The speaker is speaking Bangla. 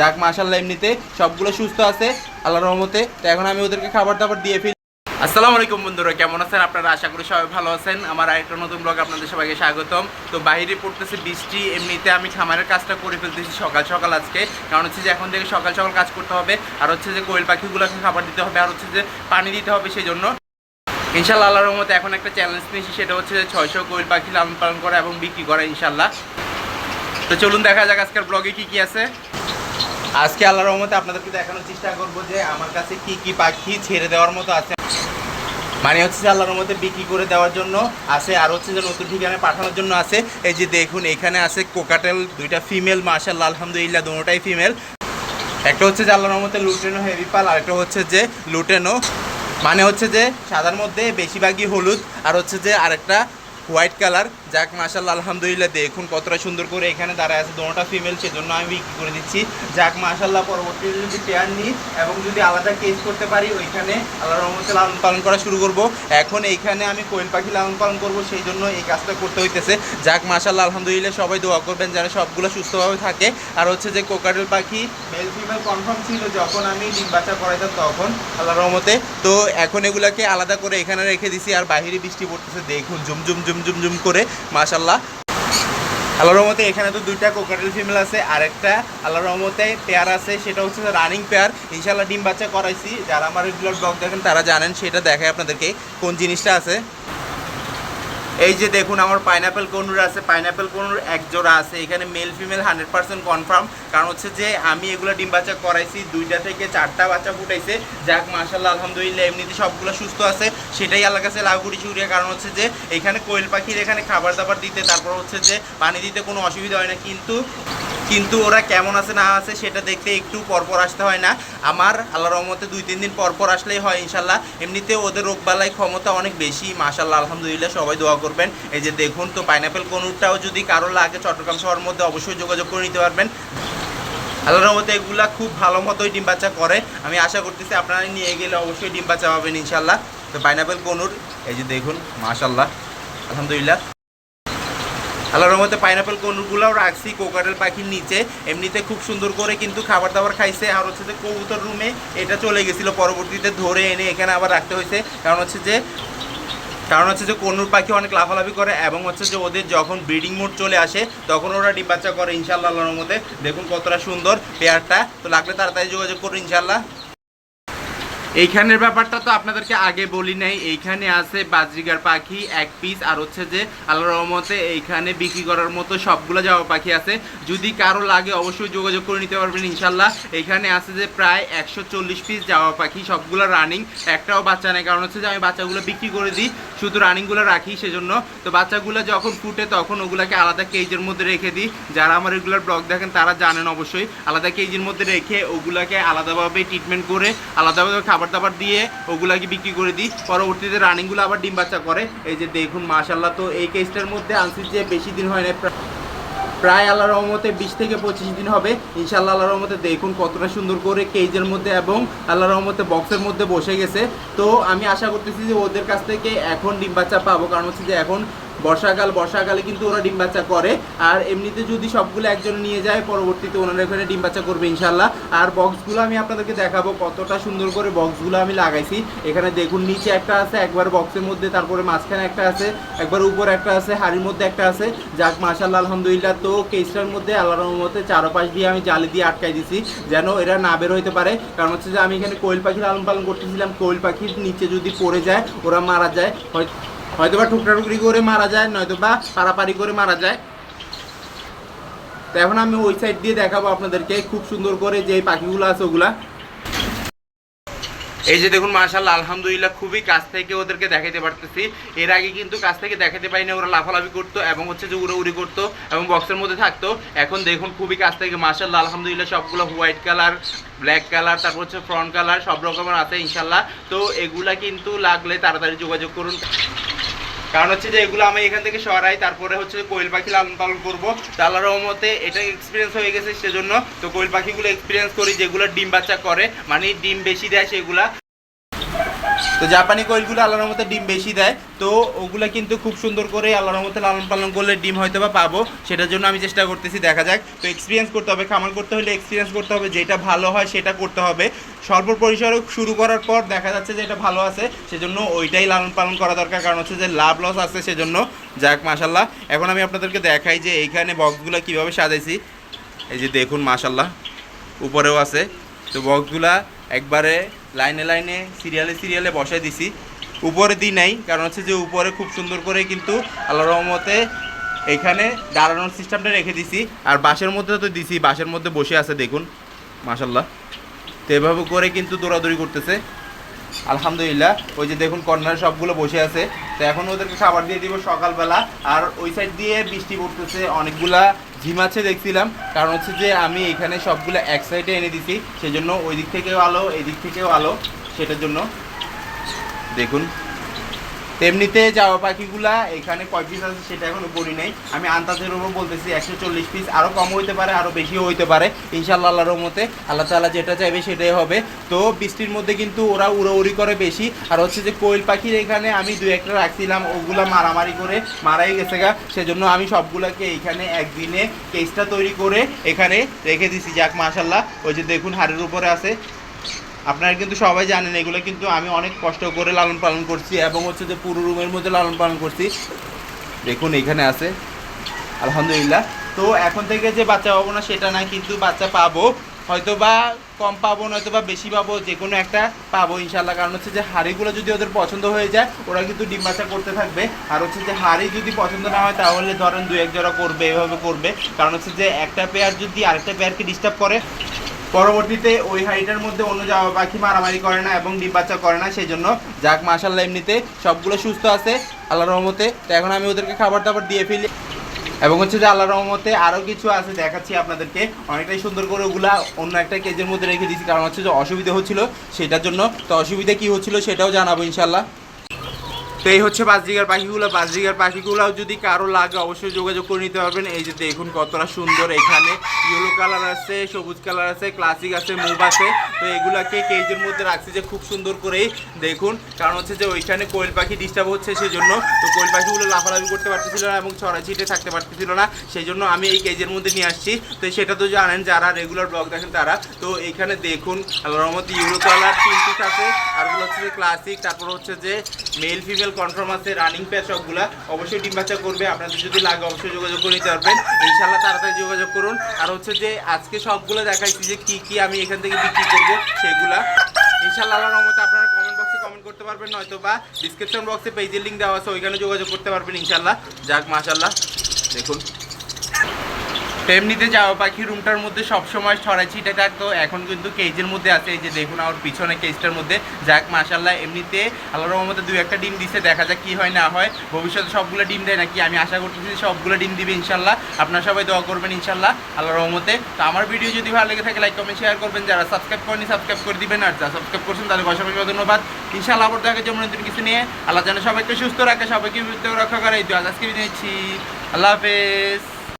যাক মাশাল্লাহ এমনিতে সবগুলো সুস্থ আছে, আল্লাহর রহমতে। তো এখন আমি ওদেরকে খাবার দাবার দিয়ে ফেলি। আসসালামু আলাইকুম বন্ধুরা, কেমন আছেন? আপনারা আশা করি সবাই ভালো আছেন। আমার আরেকটা নতুন ব্লগ আপনাদের সবাইকে স্বাগতম। তো বাইরে পড়তেছে বৃষ্টি, এমনিতে আমি খামারের কাজটা করে ফেলতেছি সকাল সকাল আজকে। কারণ হচ্ছে যে এখন থেকে সকাল সকাল কাজ করতে হবে, আর হচ্ছে যে কোয়েল পাখিগুলোকে খাবার দিতে হবে, আর হচ্ছে যে পানি দিতে হবে সেই জন্য ইনশাল্লাহ আল্লাহর রহমতে এখন একটা চ্যালেঞ্জ নিয়েছি, সেটা হচ্ছে যে ছয়শো কোয়েল পাখি লালন পালন করা এবং বিক্রি করা ইনশাল্লাহ তো চলুন দেখা যাক আজকের ব্লগে কি কি আছে। আজকে আল্লাহর রহমতে আপনাদেরকে দেখানোর চেষ্টা করব যে আমার কাছে কি কি পাখি ছেড়ে দেওয়ার মতো আছে। মানে হচ্ছে আল্লাহর মধ্যে বিক্রি করে দেওয়ার জন্য আছে, আর হচ্ছে যে নতুন ঠিকানায় পাঠানোর জন্য আছে। এই যে দেখুন, এখানে আছে কোকাটেল, দুইটা ফিমেল মাশাল্লাহ আলহামদুলিল্লাহ দুটোটাই ফিমেল। একটা হচ্ছে যে আল্লাহর মধ্যে লুটেনো হেভি পাল, আর একটা হচ্ছে যে লুটেনো। মানে হচ্ছে যে সাদার মধ্যে বেশিরভাগই হলুদ, আর হচ্ছে যে আরেকটা হোয়াইট কালার। যাক মাশাল্লাহ আলহামদুলিল্লাহ, দেখুন কতটা সুন্দর করে এখানে দাঁড়ায় আছে। দুটোটা ফিমেল সেজন্য আমি বিক্রি করে দিচ্ছি। যাক মাশাল্লাহ পরবর্তীতে যদি পেয়ার নিই এবং যদি আলাদা কেস করতে পারি, ওইখানে আল্লাহ রহমতে লালন পালন করা শুরু করব। এখন এইখানে আমি কোয়েল পাখি লালন পালন করব, সেই জন্য এই কাজটা করতে হইতেছে। যাক মাশাল্লাহ আলহামদুলিল্লাহ, সবাই দোয়া করবেন যেন সবগুলো সুস্থভাবে থাকে। আর হচ্ছে যে কোকাটেল পাখি মেল ফিমেল কনফার্ম ছিল যখন আমি ডিম বাচ্চা করাইতাম তখন, আল্লাহ রহমতে। তো এখন এগুলাকে আলাদা করে এখানে রেখে দিছি, আর বাহিরে বৃষ্টি পড়তেছে, দেখুন zoom zoom zoom zoom zoom করে মাশাল্লাহ আল্লাহ রহমতে এখানে তো দুইটা কোকাটেল ফিমেল আছে, আরেকটা আল্লাহ রহমতে পেয়ার আছে, সেটা হচ্ছে রানিং পেয়ার ইনশাল্লাহ ডিম বাচ্চা করাইছি। যারা আমার ব্লগ দেখেন, তারা জানেন, সেটা দেখায় আপনাদেরকে কোন জিনিসটা আছে। এই যে দেখুন, আমার পাইনাপেল কনুর আছে পাইনাপেল কনুর এক জোড়া আছে। এখানে male female hundred percent confirm কারণ হচ্ছে যে, আমি এগুলো ডিম বাচ্চা করাইছি, দুইটা থেকে চারটা বাচ্চা ফুটাইছে। যাক মাশাল্লাহ আলহামদুলিল্লাহ, এমনিতে সবগুলো সুস্থ আছে। সেটাই আল্লাহ কাছে লাভ করি কারণ হচ্ছে যে, এখানে কোয়েল পাখির এখানে খাবার দাবার দিতে, তারপর হচ্ছে যে, পানি দিতে কোনো অসুবিধা হয় না। কিন্তু কিন্তু ওরা কেমন আছে না আছে সেটা দেখতে একটু পরপর আসতে হয় না। আমার আল্লাহ রহমতে দুই, তিন দিন পরপর আসলেই হয় ইনশাল্লাহ এমনিতে ওদের রোগবালাই ক্ষমতা অনেক বেশি মাশাল্লাহ আলহামদুলিল্লাহ, সবাই দোয়া করবেন। এই যে দেখুন তো পাইনাপেল কনুরটাও যদি কারও লাগে চট্টগ্রাম শহরের মধ্যে অবশ্যই যোগাযোগ করে নিতে পারবেন। আল্লাহর রহমতে এগুলা খুব ভালো মতোই ডিম বাচ্চা করে। আমি আশা করতেছি আপনারা নিয়ে গেলে অবশ্যই ডিম বাচ্চা পাবেন ইনশাল্লাহ তো পাইনাপেল কনুর, এই যে দেখুন মাশাল্লাহ আলহামদুলিল্লাহ। আল্লাহর রহমতে পাইনাপেল কনুরগুলোও রাখছি কোকাটেল পাখির নিচে। এমনিতে খুব সুন্দর করে কিন্তু খাবার দাবার খাইছে। আর হচ্ছে যে কবুতর রুমে এটা চলে গেছিল পরবর্তীতে ধরে এনে এখানে আবার রাখতে হয়েছে। কারণ হচ্ছে যে, কারণ হচ্ছে যে কনুর পাখি অনেক লাফালাফি করে এবং হচ্ছে যে ওদের যখন ব্রিডিং মোড চলে আসে, তখন ওরা ডিম বাচ্চা করে ইনশাল্লাহ আল্লাহর মধ্যে দেখুন কতটা সুন্দর পেয়ারটা তো লাগলে তাড়াতাড়ি যোগাযোগ করুন ইনশাল্লাহ এইখানের ব্যাপারটা তো আপনাদেরকে আগে বলি নাই। এইখানে আছে বাজরিগার পাখি এক পিস আর হচ্ছে যে আল্লাহ রহমতে এইখানে বিক্রি করার মতো সবগুলো যাওয়া পাখি আছে। যদি কারও লাগে অবশ্যই যোগাযোগ করে নিতে পারবেন ইনশাল্লাহ। এইখানে আছে যে প্রায় একশো চল্লিশ পিস যাওয়া পাখি, সবগুলো রানিং একটাও বাচ্চা নেই। কারণ হচ্ছে যে আমি বাচ্চাগুলো বিক্রি করে দিই, শুধু রানিংগুলো রাখি সেজন্য। তো বাচ্চাগুলো যখন ফুটে তখন ওগুলাকে আলাদা কেজের মধ্যে রেখে দিই। যারা আমার রেগুলার ব্লগ দেখেন তারা জানেন অবশ্যই। আলাদা কেজের মধ্যে রেখে ওগুলাকে আলাদাভাবে ট্রিটমেন্ট করে, আলাদাভাবে খাবার দাবার দিয়ে ওগুলাকে বিক্রি করে দিই। পরবর্তীতে রানিংগুলো আবার ডিম বাচ্চা করে। এই যে দেখুন মাশাল্লাহ তো এই কেসটার মধ্যে আনছি যে বেশি দিন হয় না প্রায় আল্লাহ রহমতে বিশ থেকে পঁচিশ দিন হবে। ইনশাল্লাহ আল্লাহ রহমতে দেখুন কতটা সুন্দর করে কেজের মধ্যে এবং আল্লাহ রহমতে বক্সের মধ্যে বসে গেছে। তো আমি আশা করতেছি যে ওদের কাছ থেকে এখন ডিম বাচ্চা পাবো। কারণ হচ্ছে যে এখন বর্ষাকাল, বর্ষাকালে কিন্তু ওরা ডিম বাচ্চা করে। আর এমনিতে যদি সবগুলো একজন নিয়ে যায়, পরবর্তীতে ওনারা এখানে ডিম বাচ্চা করবে ইনশাল্লাহ আর বক্সগুলো আমি আপনাদেরকে দেখাবো কতটা সুন্দর করে বক্সগুলো আমি লাগাইছি। এখানে দেখুন, নিচে একটা আছে, একবার বক্সের মধ্যে, তারপরে মাঝখানে একটা আছে, একবার উপর একটা আছে, হাড়ির মধ্যে একটা আছে। যাক মাশাল্লাহ আলহামদুলিল্লাহ। তো কেসটার মধ্যে আল্লাহ রহমতে চারপাশ দিয়ে আমি জালি দিয়ে আটকাই দিছি, যেন এরা না বের হইতে পারে। কারণ হচ্ছে যে আমি এখানে কোয়েল পাখি লালন পালন করতেছিলাম। কোয়েল পাখির নিচে যদি পড়ে যায়, ওরা মারা যায়। হয়তো হয়তো বা টুকরা টুকরি করে মারা যায় নয়তো বা পারাপারি করে মারা যায়। তো এখন আমি ওই সাইড দিয়ে দেখাবো আপনাদেরকে খুব সুন্দর করে যে পাখিগুলো আছে ওগুলা। এই যে দেখুন মার্শাল্লাহ আলহামদুলিল্লাহ, খুবই কাছ থেকে ওদেরকে দেখাতে পারতেছি। এর আগে কিন্তু কাছ থেকে দেখাতে পারি না ওরা লাফালাফি করতো এবং হচ্ছে যে উড়ি করতো এবং বক্সের মধ্যে থাকতো। এখন দেখুন, খুবই কাছ থেকে মার্শাল্লাহ আলহামদুলিল্লাহ, সবগুলো হোয়াইট কালার ব্ল্যাক কালার তারপর হচ্ছে ফ্রন্ট কালার সব রকমের আছে ইনশাল্লাহ তো এগুলা কিন্তু লাগলে তাড়াতাড়ি যোগাযোগ করুন। কারণ হচ্ছে যে এগুলো আমি এখান থেকে সরাই, তারপরে হচ্ছে কোয়েল পাখি লালন পালন করব। তো আল্লাহর রহমতে এটা এক্সপিরিয়েন্স হয়ে গেছে সেজন্য। তো কোয়েল পাখিগুলো এক্সপিরিয়েন্স করি, যেগুলো ডিম বাচ্চা করে মানে ডিম বেশি দেয় সেগুলা। তো জাপানি কোয়েলগুলো আল্লাহর মতো ডিম বেশি দেয়। তো ওগুলো কিন্তু খুব সুন্দর করে আল্লাহর মতো লালন পালন করলে ডিম হয়তো বা পাবো। সেটার জন্য আমি চেষ্টা করতেছি, দেখা যাক। তো এক্সপিরিয়েন্স করতে হবে খামার করতে হলে এক্সপিরিয়েন্স করতে হবে, যেটা ভালো হয় সেটা করতে হবে। স্বল্প পরিসরে শুরু করার পর দেখা যাচ্ছে যে এটা ভালো আছে, সেজন্য ওইটাই লালন পালন করা দরকার। কারণ হচ্ছে যে লাভ লস আছে, সেজন্য যাক মাশাল্লাহ এখন আমি আপনাদেরকে দেখাই যে এইখানে বক্সগুলো কীভাবে সাজাইছি। এই যে দেখুন মাশাল্লাহ উপরেও আছে। তো বক্সগুলা একবারে লাইনে লাইনে, সিরিয়ালে সিরিয়ালে বসাই দিছি। উপরে দিই নাই, কারণ হচ্ছে যে উপরে খুব সুন্দর করে কিন্তু আল্লাহ রহমতে এখানে দাঁড়ানোর সিস্টেমটা রেখে দিছি। আর বাসের মধ্যে তো দিছি বাসের মধ্যে বসে আছে দেখুন মাশাল্লাহ তো এভাবে করে কিন্তু দৌড়াদৌড়ি করতেছে। আলহামদুলিল্লাহ, ওই যে দেখুন কর্নার সবগুলো বসে আছে। তো এখন ওদেরকে খাবার দিয়ে দিব সকালবেলা। আর ওই সাইড দিয়ে বৃষ্টি পড়তেছে, অনেকগুলা ঝিমাচ্ছে দেখছিলাম। কারণ হচ্ছে যে আমি এখানে সবগুলো এক সাইডে এনে দিছি। সেজন্য ওই দিক থেকেও আলো এই দিক থেকেও আলো, সেটার জন্য। দেখুন। তেমনিতে যাওয়া পাখিগুলা এখানে কয় পিস আছে সেটা এখনও বলি নাই। আমি আন্তাজের উপর বলতেছি একশো চল্লিশ পিস আরও কম হইতে পারে আরও বেশিও হইতে পারে। ইনশাল্লাহ আল্লাহর রহমতে আল্লাহ তাআলা যেটা চাইবে সেটাই হবে। তো বৃষ্টির মধ্যে কিন্তু ওরা উড়োউড়ি করে বেশি। আর হচ্ছে যে কোয়েল পাখির এখানে আমি দু একটা রাখছিলাম, ওগুলা মারামারি করে মারাই গেছে গা। সেজন্য আমি সবগুলাকে এখানে একদিনে কেসটা তৈরি করে এখানে রেখে দিছি। যাক মাশাল্লাহ ওই যে দেখুন হাড়ের উপরে আছে। আপনারা কিন্তু সবাই জানেন, এগুলো কিন্তু আমি অনেক কষ্ট করে লালন পালন করছি এবং হচ্ছে যে পুরো রুমের মধ্যে লালন পালন করছি। দেখুন, এখানে আছে। আলহামদুলিল্লাহ। তো এখন থেকে যে বাচ্চা পাবো না, সেটা না কিন্তু বাচ্চা পাবো। হয়তো বা কম পাবো নয়তো বা বেশি পাবো, যে কোনো একটা পাবো ইনশাল্লাহ কারণ হচ্ছে যে হাড়িগুলো যদি ওদের পছন্দ হয়ে যায়, ওরা কিন্তু ডিম বাচ্চা করতে থাকবে। আর হচ্ছে যে হাড়ি যদি পছন্দ না হয়, তাহলে ধরেন দু এক জোড়া করবে, এভাবে করবে। কারণ হচ্ছে যে একটা পেয়ার যদি আরেকটা পেয়ারকে ডিস্টার্ব করে পরবর্তীতে ওই হাড়িটার মধ্যে অন্য পাখি মারামারি করে না এবং ডিম বাচ্চা করে না সেই জন্য যাক মাশাল্লাহ এমনিতে সবগুলো সুস্থ আছে আল্লাহ রহমতে। তো এখন আমি ওদেরকে খাবার দাবার দিয়ে ফেলি। এবং হচ্ছে যে আল্লাহ রহমতে আরও কিছু আছে, দেখাচ্ছি আপনাদেরকে। অনেকটাই সুন্দর করে ওগুলা অন্য একটা কেজের মধ্যে রেখে দিয়েছি, কারণ হচ্ছে যে অসুবিধা হচ্ছিল, সেটার জন্য। তো অসুবিধা কী হচ্ছিল সেটাও জানাব ইনশাল্লাহ তো এই হচ্ছে বাজরিগার পাখিগুলো। বাজরিগার পাখিগুলো যদি কারও লাগে, অবশ্যই যোগাযোগ করে নিতে পারবেন। এই যে দেখুন কতটা সুন্দর এখানে। ইয়েলো কালার আছে, সবুজ কালার আছে ক্লাসিক আছে মুভ আছে। তো এগুলাকে কেজের মধ্যে রাখছি যে খুব সুন্দর করেই দেখুন। কারণ হচ্ছে যে ওইখানে কোয়েল পাখি ডিস্টার্ব হচ্ছে সেই জন্য তো কোয়েল পাখিগুলো লাফালাফি করতে পারতেছিল না এবং ছড়া ছিটে থাকতে পারতেছিল না। সেই জন্য আমি এই কেজের মধ্যে নিয়ে আসছি। তো সেটা তো জানেন যারা রেগুলার ব্লগ দেখেন তারা। তো এখানে দেখুন আল্লাহ রহমত ইউরো কালার তিন পিস আছে। আর হচ্ছে যে ক্লাসিক তারপর হচ্ছে যে মেল ফিমেল কনফার্ম আছে রানিং প্যাচ সবগুলা অবশ্যই ডিম বাচ্চা করবে। আপনাদের যদি লাগে অবশ্যই যোগাযোগ করে নিতে পারবেন। ইনশাল্লাহ তাড়াতাড়ি যোগাযোগ করুন। আর হচ্ছে যে আজকে সবগুলো দেখাইছি যে কি কি আমি এখান থেকে বিক্রি করব, সেগুলা। ইনশাল্লাহ রহমতে আপনারা কমেন্ট বক্সে কমেন্ট করতে পারবেন নয়তো বা ডিসক্রিপশন বক্সে পেজের লিঙ্ক দেওয়া আছে, ওইখানে যোগাযোগ করতে পারবেন ইনশাল্লাহ যাক মাশাল্লাহ দেখুন। তো এমনিতে যাওয়া পাখি রুমটার মধ্যে সবসময় ছড়াই ছিটে থাকতো। এখন কিন্তু কেজের মধ্যে আছে। এই যে দেখুন আমার পিছনে কেজটার মধ্যে। যাক মাশাল্লাহ এমনিতে আল্লাহর রহমতে দু একটা ডিম দিছে। দেখা যাক কি হয়, না হয়। ভবিষ্যতে সবগুলো ডিম দেয় নাকি? আমি আশা করতেছি সবগুলো ডিম দিবে ইনশাল্লাহ আপনারা সবাই দোয়া করবেন ইনশাল্লাহ আল্লাহর রহমতে। তো আমার ভিডিও যদি ভালো লেগে থাকে লাইক কমেন্ট শেয়ার করবেন। যারা সাবস্ক্রাইব করেনি সাবস্ক্রাইব করে দিবেন। আর যারা সাবস্ক্রাইব করছেন, তাদের অসংখ্য ধন্যবাদ। ইনশাল্লাহ আবার দেখা যেমন নতুন কিছু নিয়ে। আল্লাহ যেন সবাইকে সুস্থ রাখে, সবাইকে সুস্থ রক্ষা করে এই তো আজকে আল্লাহ হাফেজ।